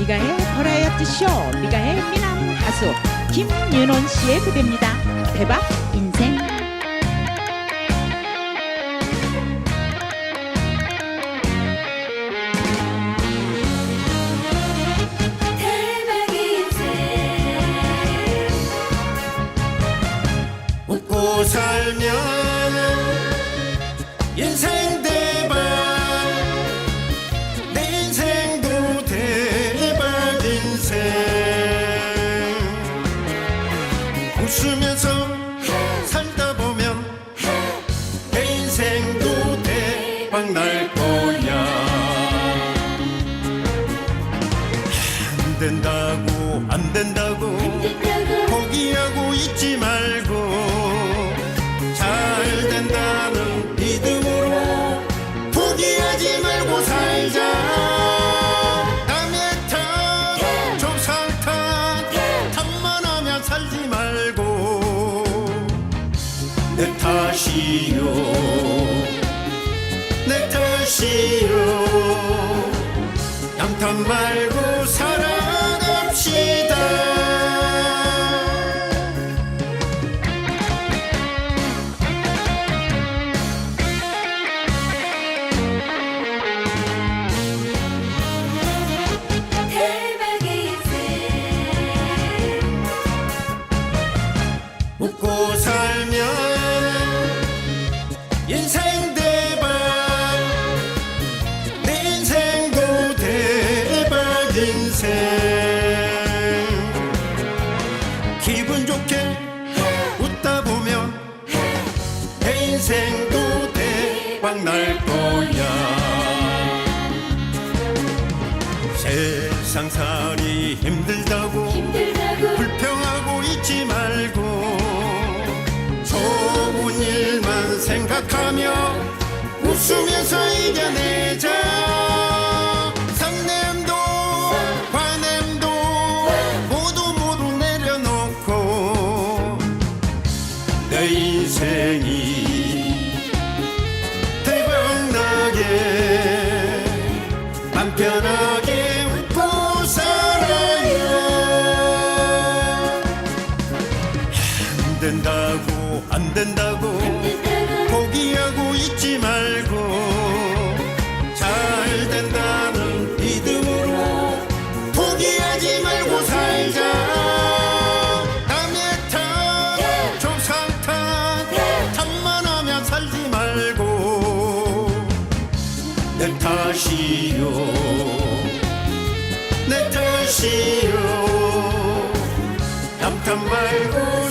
미가의 버라이어티 쇼 미가의 미남 가수 김윤원 씨의 무대입니다. 대박 인생. 인생 웃으면서 살다 보면 내 인생도 대박 날 거야. 안 된다고 안 된다고. 포기하고 있지 말고 내 탓이요. 내 탓이요. 양탄 말고 기분 좋게 웃다 보면 내 인생도 대박 날 거야. 세상살이 힘들다고 힘들다고 불평하고 있지 말고 좋은 일만 생각하며 웃으면서 이겨내자 인생이 대박나게 맘 편하게 웃고 살아요. 안 된다고 안 된다고 탓이요. 내 탓이요. 남탓 말고